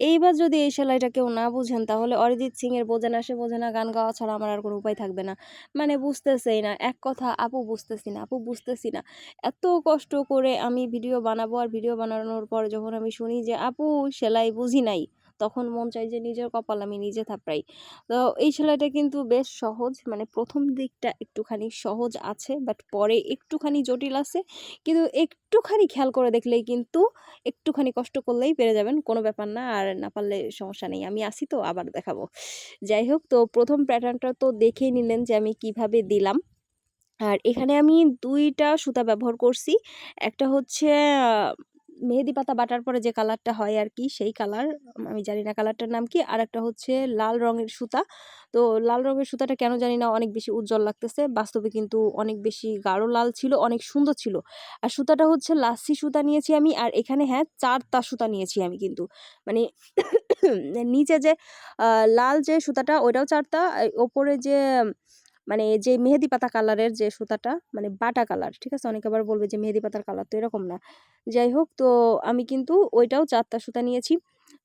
এইবার যদি এই সেলাইটা কেউ না বুঝেন, তাহলে অরিজিৎ সিং এর বোঝে না, সে বোঝে না, গান গাওয়া ছাড়া আমার আর কোনো উপায় থাকবে না। মানে বুঝতেছেই না, এক কথা, আপু বুঝতেছি না, আপু বুঝতেছি না। এত কষ্ট করে আমি ভিডিও বানাবো আর ভিডিও বানানোর পর যখন আমি শুনি যে, আপু, সেলাই বুঝি নাই। তখন মন চাই যে নিজের কপাল আমি নিজে থাপড়াই। তো এই সেলাইটা কিন্তু বেশ সহজ মানে প্রথম দিকটা একটুখানি সহজ আছে বাট পরে একটুখানি জটিল আছে। কিন্তু একটুখানি খেয়াল করে দেখলেই কিন্তু একটুখানি কষ্ট করলেই পেরে যাবেন, কোনো ব্যাপার না, আর না পারলে সমস্যা নেই। আমি আসি তো, আবার দেখাবো। যাই হোক, তো প্রথম প্যাটার্নটা তো দেখেই নিলেন যে আমি কীভাবে দিলাম। আর এখানে আমি দুইটা সুতা ব্যবহার করছি। একটা হচ্ছে মেহেদি পাতা বাটার পরে যে কালারটা হয় আর কি সেই কালার, আমি জানি না কালারটার নাম কি। আর একটা হচ্ছে লাল রঙের সুতা। তো লাল রঙের সুতাটা কেন জানি না অনেক বেশি উজ্জ্বল লাগতেছে। বাস্তবে কিন্তু অনেক বেশি গাঢ় লাল ছিল, অনেক সুন্দর ছিল। আর সুতাটা হচ্ছে লাসি সুতা নিয়েছি আমি, আর এখানে হ্যাঁ চারটা সুতা নিয়েছি আমি কিন্তু। মানে নিচে যে লাল যে সুতাটা, ওইটাও চারটা ওপরে যে মানে যে মেহেদি পাতা কালারের যে সুতাটা মানে বাটা কালার ঠিক আছে? অনেকে আবার বলবে যে মেহেদি পাতার কালার তো এরকম না। যাই হোক, তো আমি কিন্তু ওইটাও চারটা সুতা নিয়েছি।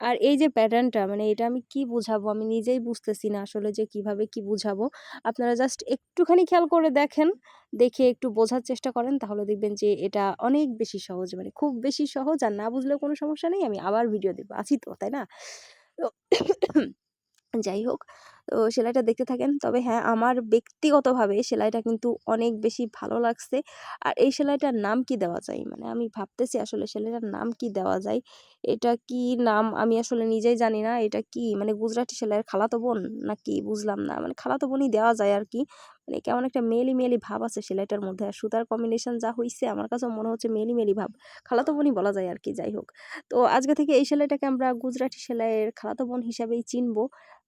আর এই যে প্যাটার্নটা মানে এটা আমি কি বুঝাবো? আমি নিজেই বুঝতেছি না আসলে যে কীভাবে কি বুঝাবো। আপনারা জাস্ট একটুখানি খেয়াল করে দেখেন, দেখে একটু বোঝার চেষ্টা করেন, তাহলে দেখবেন যে এটা অনেক বেশি সহজ মানে খুব বেশি সহজ। আর না বুঝলেও কোনো সমস্যা নেই, আমি আবার ভিডিও দেবো। আছি তো, তাই না? তো যাই হোক তো সেলাইটা দেখতে থাকেন। তবে হ্যাঁ আমার ব্যক্তিগতভাবে সেলাইটা কিন্তু অনেক বেশি ভালো লাগছে। আর এই সেলাইটার নাম কি দেওয়া যায়? মানে আমি ভাবতেছি আসলে সেলাইটার নাম কি দেওয়া যায়? এটা কি নাম? আমি আসলে নিজেই জানি না। এটা কি? মানে গুজরাটি সেলাইয়ের খালাতো বোন? নাকি বুঝলাম না। মানে খালাতো বোনই দেওয়া যায় আর কি মানে কেমন একটা মেলি মেলি ভাব আছে সেলাইটার মধ্যে। আর সুতার কম্বিনেশন যা হয়েছে আমার কাছে মনে হচ্ছে মেলি মেলি ভাব। খালাতো বোনই বলা যায় আর কি যাই হোক। তো আজকে থেকে এই সেলাইটাকে আমরা গুজরাটি সেলাইয়ের খালাতো বোন হিসাবেই চিনবো।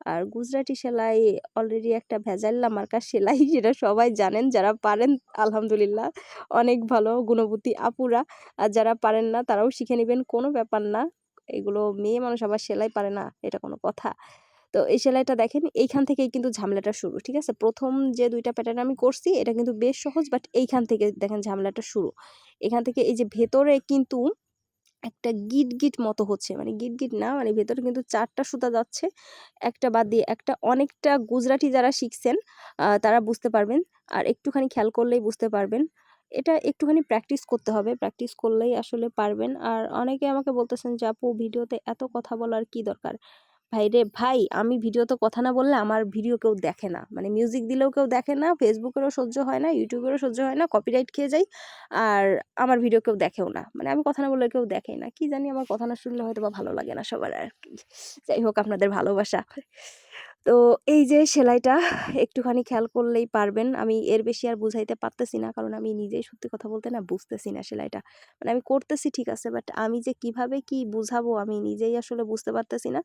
আর গুজরাটি সেলাই অলরেডি একটা ভেজাল্লা মার্কার সেলাই, যেটা সবাই জানেন। যারা পারেন, আলহামদুলিল্লাহ, অনেক ভালো গুণবতী আপুরা। আর যারা পারেন না, তারাও শিখে নেবেন, কোনো ব্যাপার না। এগুলো মেয়ে মানুষ আবার সেলাই পারে না, এটা কোনো কথা। তো এই সেলাইটা দেখেন, এইখান থেকেই কিন্তু ঝামেলাটা শুরু, ঠিক আছে? প্রথম যে দুইটা প্যাটার্ন আমি করছি, এটা কিন্তু বেশ সহজ বাট এইখান থেকে দেখেন ঝামেলাটা শুরু। এখান থেকে এই যে ভেতরে কিন্তু একটা গিট গিট মতো হচ্ছে মানে গিট গিট না মানে ভেতরে কিন্তু চারটা সুতা যাচ্ছে, একটা বাদ দিয়ে একটা অনেকটা গুজরাটি যারা শিখছেন তারা বুঝতে পারবেন। আর একটুখানি খেয়াল করলেই বুঝতে পারবেন। এটা একটুখানি প্র্যাকটিস করতে হবে প্র্যাকটিস করলেই আসলে পারবেন। আর অনেকে আমাকে বলতেছেন যে, আপু, ভিডিওতে এত কথা বলার কি দরকার? ভাই রে ভাই, আমি ভিডিওতে কথা না বললে আমার ভিডিও কেউ দেখে না। মানে মিউজিক দিলেও কেউ দেখে না ফেসবুকেরও সহ্য হয় না ইউটিউবেরও সহ্য হয় না কপিরাইট খেয়ে যাই আর আমার ভিডিও কেউ দেখেও না। মানে আমি কথা না বললে কেউ দেখেই না। কি জানি আমার কথা না শুনলে হয়তো বা ভালো লাগে না সবার আর কি। যাই হোক, আপনাদের ভালোবাসা। তো এই যে সেলাইটা একটুখানি খেয়াল করলেই পারবেন। আমি এর বেশি আর বুঝাইতে পারতেছি না। কারণ আমি নিজেই সত্যি কথা বলতে না বুঝতেছি না সেলাইটা। মানে আমি করতেছি ঠিক আছে বাট আমি যে কীভাবে কি বুঝাবো আমি নিজেই আসলে বুঝতে পারতেছি না।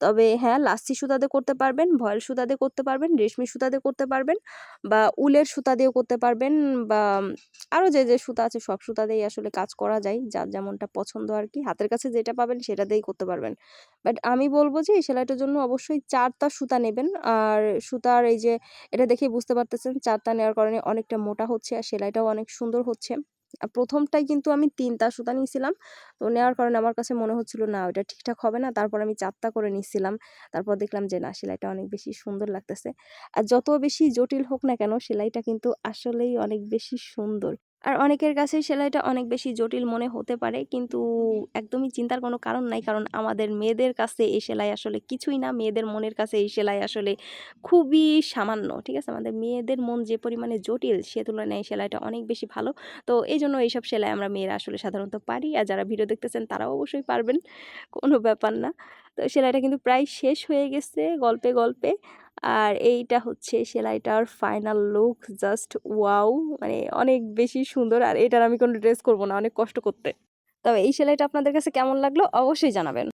তবে হ্যাঁ লাস্সি সুতা দিয়ে করতে পারবেন, ভয়েল সুতা দিয়ে করতে পারবেন, রেশমি সুতা দিয়ে করতে পারবেন বা উলের সুতা দিয়েও করতে পারবেন বা আরও যে যে সুতা আছে সব সুতা দিয়েই আসলে কাজ করা যায়। যার যেমনটা পছন্দ আর কি। হাতের কাছে যেটা পাবেন সেটা দিয়েই করতে পারবেন। বাট আমি বলব যে এই সেলাইটার জন্য অবশ্যই চারটা সুতা নেবেন। আর সুতার এই যে, এটা দেখে বুঝতে পারতেছেন চারটা নেওয়ার কারণে অনেকটা মোটা হচ্ছে আর সেলাইটাও অনেক সুন্দর হচ্ছে। প্রথমটাই কিন্তু আমি তিনটা সুতা নিয়েছিলাম। তো নেওয়ার কারণে আমার কাছে মনে হচ্ছিল, না ওটা ঠিকঠাক হবে না। তারপর আমি চারটা করে নিয়েছিলাম। তারপর দেখলাম যে, না, সেলাইটা অনেক বেশি সুন্দর লাগতেছে। আর যত বেশি জটিল হোক না কেন, সেলাইটা কিন্তু আসলেই অনেক বেশি সুন্দর। আর অনেকের কাছে সেলাইটা অনেক বেশি জটিল মনে হতে পারে, কিন্তু একদমই চিন্তার কোনো কারণ নাই। কারণ আমাদের মেয়েদের কাছে এই সেলাই আসলে কিছুই না। মেয়েদের মনের কাছে এই সেলাই আসলে খুবই সামান্য, ঠিক আছে? আমাদের মেয়েদের মন যে পরিমাণে জটিল, সে তুলনায় এই সেলাইটা অনেক বেশি ভালো। তো এই জন্য এইসব সেলাই আমরা মেয়েরা আসলে সাধারণত পারি। আর যারা ভিডিও দেখতেছেন, তারাও অবশ্যই পারবেন। কোনো ব্যাপার না। তো সেলাইটা কিন্তু প্রায় শেষ হয়ে গেছে গল্পে গল্পে। আর এইটা হচ্ছে সেলাইটার ফাইনাল লুক জাস্ট ওয়াও মানে অনেক বেশি সুন্দর। আর এটার আমি কোনো ড্রেস করব না, অনেক কষ্ট করতে। তবে এই সেলাইটা আপনাদের কাছে কেমন লাগল অবশ্যই জানাবেন।